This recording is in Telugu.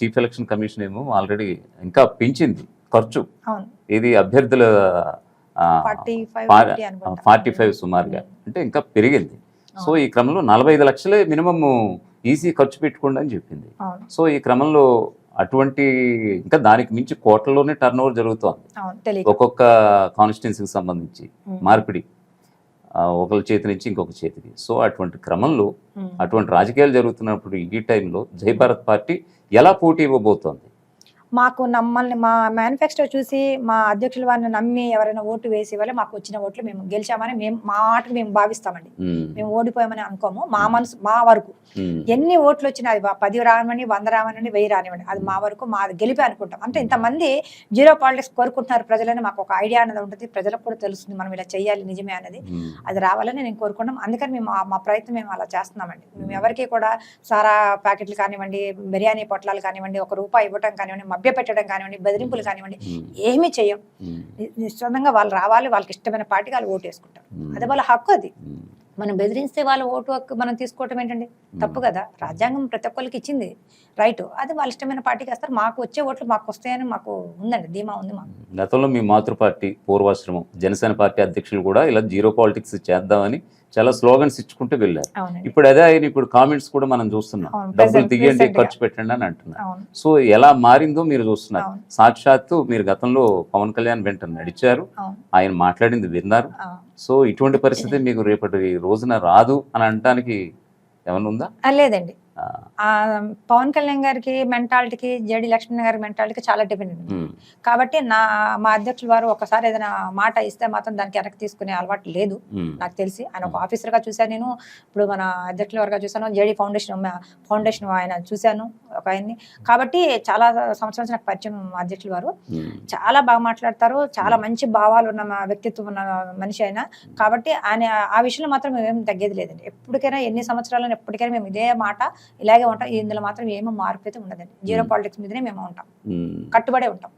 చీఫ్ ఎలక్షన్ కమిషన్ ఏమో ఆల్రెడీ ఇంకా పెంచింది ఖర్చు. ఇది అభ్యర్థుల ఫార్టీ ఫైవ్ సుమారుగా. అంటే ఇంకా పెరిగింది. సో ఈ క్రమంలో నలభై ఐదు లక్షలే మినిమం ఈజీ ఖర్చు పెట్టుకోండి అని చెప్పింది. సో ఈ క్రమంలో అటువంటి ఇంకా దానికి మించి కోట్లలోనే టర్న్ ఓవర్ జరుగుతోంది ఒక్కొక్క కాన్స్టిట్యున్సీకి సంబంధించి మార్పిడి. ఒకరి చేతి నుంచి ఇంకొక చేతికి. సో అటువంటి క్రమంలో అటువంటి రాజకీయాలు జరుగుతున్నప్పుడు ఈ టైంలో జై భారత్ పార్టీ ఎలా పోటీ ఇవ్వబోతోంది? మాకు నమ్మల్ని మా మేనిఫెస్టో చూసి మా అధ్యక్షుల వారిని నమ్మి ఎవరైనా ఓటు వేసి వాళ్ళే మాకు వచ్చిన ఓట్లు మేము గెలిచామని మేము మా ఆటకు మేము భావిస్తామండి. మేము. ఓడిపోయామని అనుకోము. మా మనసు మా వరకు. ఎన్ని ఓట్లు వచ్చినా అది పది రానివ్వండి వంద రానివ్వండి వెయ్యి రానివ్వండి అది మా వరకు మా గెలిపి అనుకుంటాం. అంటే ఇంతమంది జీరో పాలిటిక్స్ కోరుకుంటున్నారు ప్రజలని మాకు ఒక ఐడియా అనేది ఉంటుంది. ప్రజలకు కూడా తెలుస్తుంది మనం ఇలా చేయాలి నిజమే అనేది. అది రావాలని నేను కోరుకుంటాం అందుకని మేము మా ప్రయత్నం మేము అలా చేస్తున్నామండి. మేము ఎవరికి కూడా సారా ప్యాకెట్లు కానివ్వండి బిర్యానీ పొట్లాలు కానివ్వండి ఒక రూపాయి ఇవ్వటం కానివ్వండి మభ్య పెట్టడం కానివ్వండి బెదిరింపులు కానివ్వండి ఏమీ చేయం ఉమ్, ని- నిశ్చితంగా వాళ్ళు రావాలి వాళ్ళకి ఇష్టమైన పార్టీకి వాళ్ళు ఓటు వేసుకుంటారు. అది వాళ్ళ హక్కు అది? మనం బెదిరిస్తే వాళ్ళ ఓటు హక్కు మనం తీసుకోవటం ఏంటండి? తప్పు కదా. రాజ్యాంగం ప్రతి ఒక్కరికి ఇచ్చింది రైట్. అది వాళ్ళ ఇష్టమైన పార్టీకి వేస్తారు. మాకు వచ్చే ఓట్లు మాకు వస్తాయని మాకు ఉందండి ధీమా ఉంది మాకు. గతంలో మీ మాతృ పార్టీ పూర్వాశ్రమం జనసేన పార్టీ అధ్యక్షులు కూడా ఇలా జీరో పాలిటిక్స్ చేద్దామని చాలా స్లోగన్స్ ఇచ్చుకుంటూ వెళ్ళారు. ఇప్పుడు అదే ఆయన ఇప్పుడు కామెంట్స్ కూడా మనం చూస్తున్నాం. డబ్బులు గా. ఖర్చు పెట్టండి అని అంటున్నారు. సో ఎలా మారిందో మీరు చూస్తున్నారు. సాక్షాత్తు మీరు గతంలో పవన్ కళ్యాణ్ వెంట నడిచారు. ఆయన మాట్లాడింది విన్నారు. సో ఇటువంటి పరిస్థితి మీకు రేపటి రోజున రాదు అని అనడానికి ఏమన్నా ఉందా? లేదండి. పవన్ కళ్యాణ్ గారికి మెంటాలిటీకి జేడి లక్ష్మణ్ గారి మెంటాలిటీకి చాలా డిఫరెంట్ ఉంది ఉమ్, కాబట్టి నా మా అధ్యక్షులు వారు ఒకసారి ఏదైనా మాట ఇస్తే మాత్రం దానికి వెనక్కి తీసుకునే అలవాటు లేదు. ఉమ్, నాకు తెలిసి. ఆయన ఒక ఆఫీసర్గా చూశాను నేను. ఇప్పుడు మన అధ్యక్షుల వారుగా చూశాను. జేడీ ఫౌండేషన్ ఫౌండేషన్ ఆయన చూశాను ఒక ఆయన్ని. కాబట్టి చాలా సంవత్సరాల నాకు పరిచయం మా అధ్యక్షులు వారు. చాలా బాగా మాట్లాడతారు. చాలా మంచి భావాలు ఉన్న మా వ్యక్తిత్వం ఉన్న మనిషి అయినా కాబట్టి ఆయన ఆ విషయంలో మాత్రం మేమేం తగ్గేది లేదండి. ఎప్పటికైనా ఎన్ని సంవత్సరాలను ఎప్పటికైనా మేము ఇదే మాట ఇలాగే ఉంటాం ఇందులో మాత్రం ఏమో మార్పు అయితే ఉండదండి. జీరో పాలిటిక్స్ మీదనే మేము. ఉంటాం. కట్టుబడే ఉంటాం.